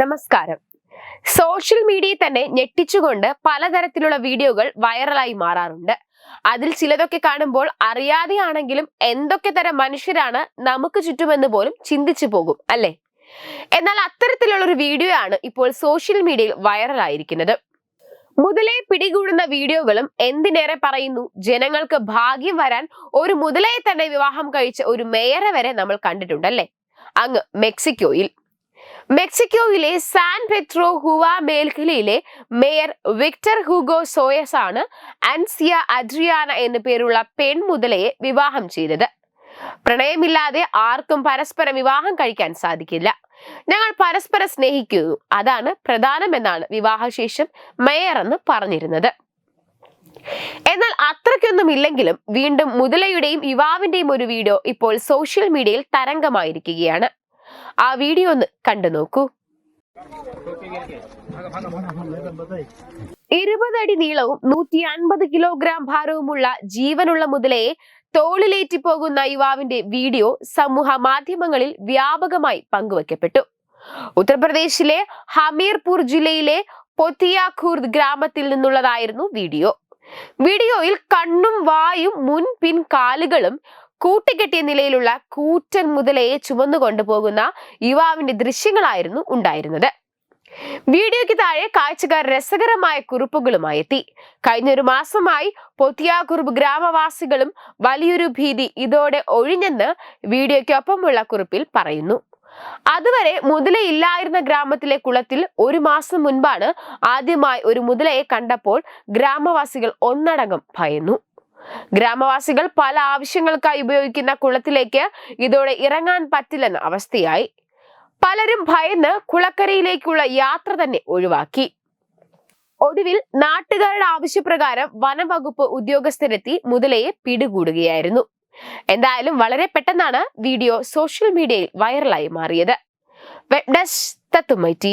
നമസ്കാരം. സോഷ്യൽ മീഡിയയിൽ തന്നെ ഞെട്ടിച്ചുകൊണ്ട് പലതരത്തിലുള്ള വീഡിയോകൾ വൈറലായി മാറാറുണ്ട്. അതിൽ ചിലതൊക്കെ കാണുമ്പോൾ അറിയാതെയാണെങ്കിലും എന്തൊക്കെ തരം മനുഷ്യരാണ് നമുക്ക് ചുറ്റുമെന്ന് പോലും ചിന്തിച്ചു പോകും അല്ലേ? എന്നാൽ അത്തരത്തിലുള്ള ഒരു വീഡിയോ ആണ് ഇപ്പോൾ സോഷ്യൽ മീഡിയയിൽ വൈറലായിരിക്കുന്നത്. മുതലയെ പിടികൂടുന്ന വീഡിയോകളും എന്തിനേറെ പറയുന്നു? ജനങ്ങൾക്ക് ഭാഗ്യം വരാൻ ഒരു മുതലയെ തന്നെ വിവാഹം കഴിച്ച ഒരു മേയറെ വരെ നമ്മൾ കണ്ടിട്ടുണ്ടല്ലേ അങ്ങ് മെക്സിക്കോയിൽ. മെക്സിക്കോയിലെ സാൻ പെട്രോ ഹുവ മേൽഖലയിലെ മേയർ വിക്ടർ ഹുഗോ സോയസ് ആണ് അൻസിയ അഡ്രിയാന എന്നു പേരുള്ള പെൺമുതലയെ വിവാഹം ചെയ്തത്. പ്രണയമില്ലാതെ ആർക്കും പരസ്പരം വിവാഹം കഴിക്കാൻ സാധിക്കില്ല. ഞങ്ങൾ പരസ്പരം സ്നേഹിക്കുന്നു. അതാണ് പ്രധാനമെന്നാണ് വിവാഹശേഷം മേയർ എന്ന് പറഞ്ഞിരുന്നത്. എന്നാൽ അത്രയ്ക്കൊന്നും ഇല്ലെങ്കിലും വീണ്ടും മുതലയുടെയും യുവാവിന്റെയും ഒരു വീഡിയോ ഇപ്പോൾ സോഷ്യൽ മീഡിയയിൽ തരംഗമായിരിക്കുകയാണ്. ആ വീഡിയോ ഒന്ന് കണ്ടു നോക്കൂ. ഇരുപതടി നീളവും നൂറ്റി അൻപത് കിലോഗ്രാം ഭാരവുമുള്ള ജീവനുള്ള മുതലയെ തോളിലേറ്റി പോകുന്ന യുവാവിന്റെ വീഡിയോ സമൂഹ മാധ്യമങ്ങളിൽ വ്യാപകമായി പങ്കുവയ്ക്കപ്പെട്ടു ഉത്തർപ്രദേശിലെ ഹമീർപൂർ ജില്ലയിലെ പൊത്തിയാഖൂർദ് ഗ്രാമത്തിൽ നിന്നുള്ളതായിരുന്നു വീഡിയോ. വീഡിയോയിൽ കണ്ണും വായും മുൻപിൻ കാലുകളും കൂട്ടിക്കെട്ടിയ നിലയിലുള്ള കൂറ്റൻ മുതലയെ ചുമന്നു കൊണ്ടുപോകുന്ന യുവാവിന്റെ ദൃശ്യങ്ങളായിരുന്നു ഉണ്ടായിരുന്നത്. വീഡിയോയ്ക്ക് താഴെ കാഴ്ചക്കാർ രസകരമായ കുറിപ്പുകളുമായി എത്തി. കഴിഞ്ഞൊരു മാസമായി പൊത്തിയാകുറുപ്പ് ഗ്രാമവാസികളും വലിയൊരു ഭീതി ഇതോടെ ഒഴിഞ്ഞെന്ന് വീഡിയോയ്ക്കൊപ്പമുള്ള കുറിപ്പിൽ പറയുന്നു. അതുവരെ മുതലയില്ലായിരുന്ന ഗ്രാമത്തിലെ കുളത്തിൽ ഒരു മാസം മുൻപാണ് ആദ്യമായി ഒരു മുതലയെ കണ്ടപ്പോൾ ഗ്രാമവാസികൾ ഒന്നടങ്കം ഭയന്നു. ഗ്രാമവാസികൾ പല ആവശ്യങ്ങൾക്കായി ഉപയോഗിക്കുന്ന കുളത്തിലേക്ക് ഇതോടെ ഇറങ്ങാൻ പറ്റില്ലെന്ന അവസ്ഥയായി. പലരും ഭയന്ന് കുളക്കരയിലേക്കുള്ള യാത്ര തന്നെ ഒഴിവാക്കി. ഒടുവിൽ നാട്ടുകാരുടെ ആവശ്യപ്രകാരം വനംവകുപ്പ് ഉദ്യോഗസ്ഥരെത്തി മുതലയെ പിടികൂടുകയായിരുന്നു. എന്തായാലും വളരെ പെട്ടെന്നാണ് വീഡിയോ സോഷ്യൽ മീഡിയയിൽ വൈറലായി മാറിയത്. വെബ് ഡെസ്ക് തത്തുമൈ ടി